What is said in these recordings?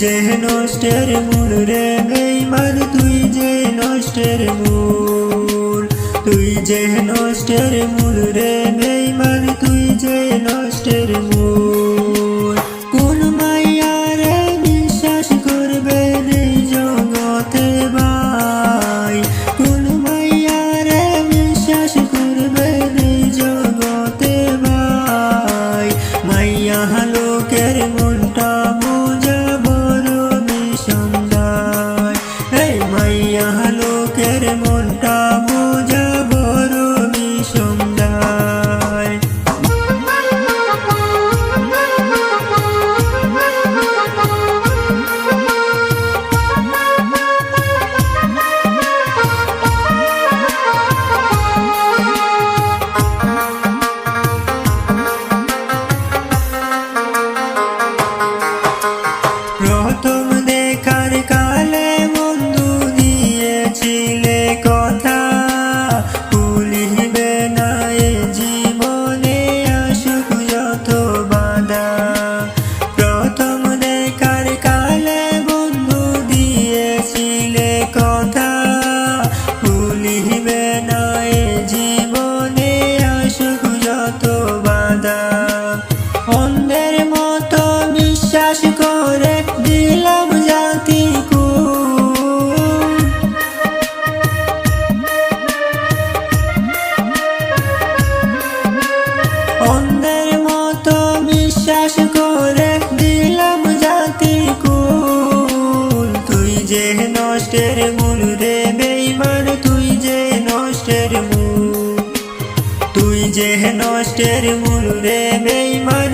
যে নষ্টের মূল রে বেইমান তুই যে নষ্টের মূল। তুই যে নষ্টের মূল রে বেইমান তুই যে নষ্টের মূল নষ্টের মূল। তুই যে নষ্টের মূল রে বেইমান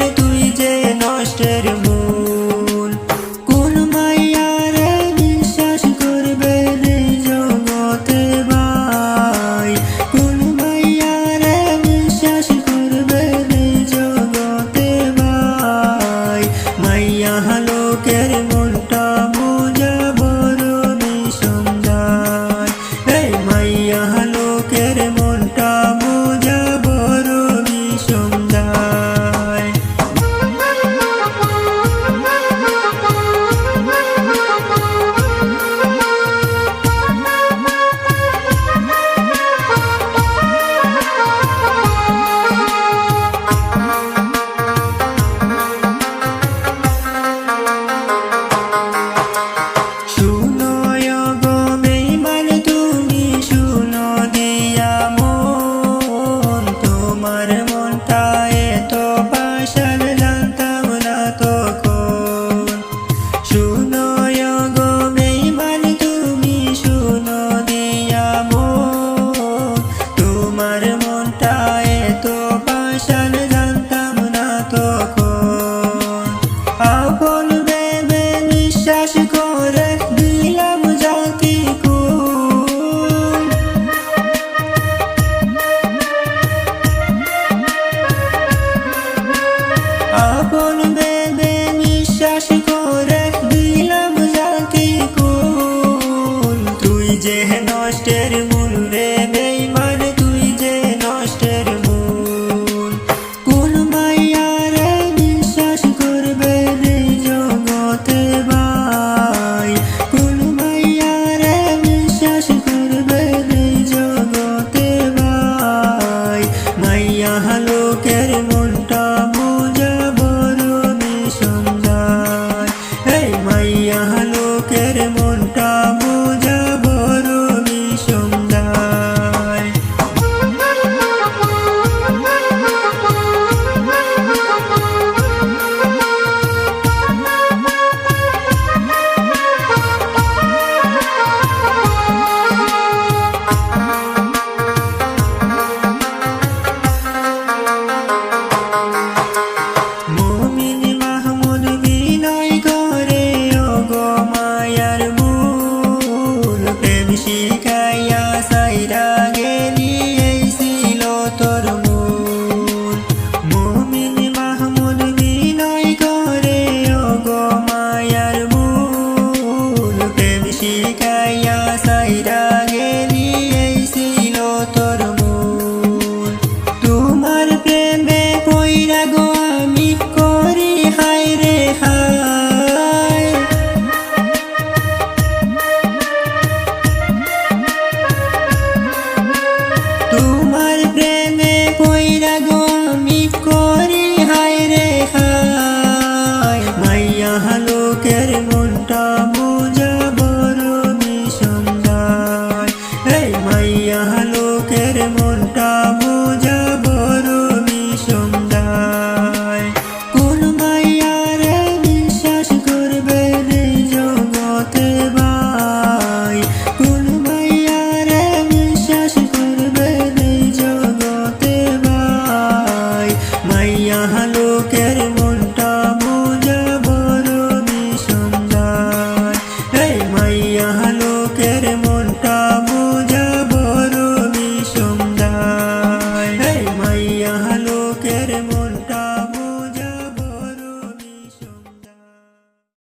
Krishna यहाँ